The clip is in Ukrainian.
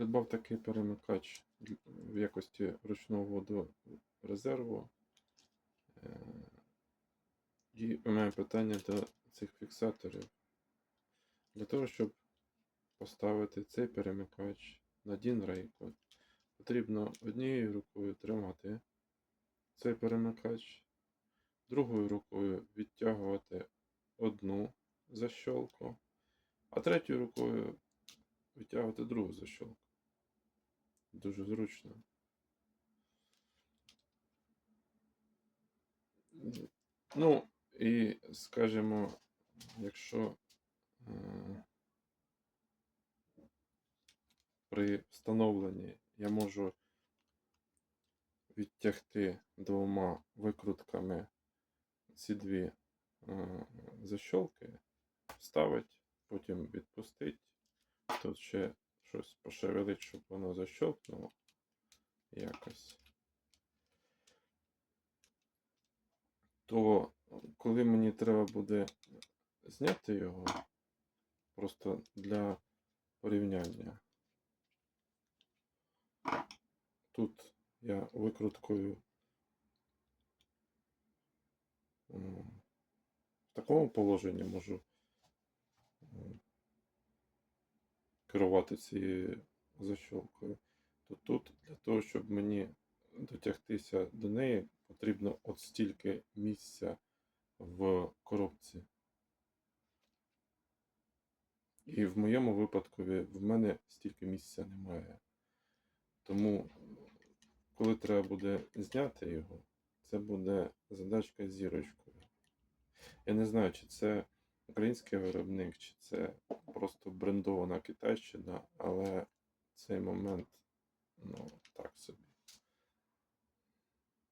Придбав такий перемикач в якості ручного водорезерву. Е, І у мене питання до цих фіксаторів. Для того, щоб поставити цей перемикач на DIN рейку, потрібно однією рукою тримати цей перемикач, другою рукою відтягувати одну защолку, а третьою рукою витягувати другу защолку. Дуже зручно. Ну, і скажімо, якщо е, при встановленні я можу відтягти двома викрутками ці дві е, защолки, вставити, потім відпустити. Тут ще щось пошевелить, щоб воно защелкнуло якось. То коли мені треба буде зняти його, просто для порівняння. Тут я викруткою в такому положенні можу керувати цією защолкою. То тут для того, щоб мені дотягтися до неї, потрібно от стільки місця в коробці. І в моєму випадку в мене стільки місця немає. Тому, коли треба буде зняти його, це буде задачка зірочкою. Я не знаю, чи це український виробник, чи це просто брендована Китайщина, але цей момент, ну, так собі.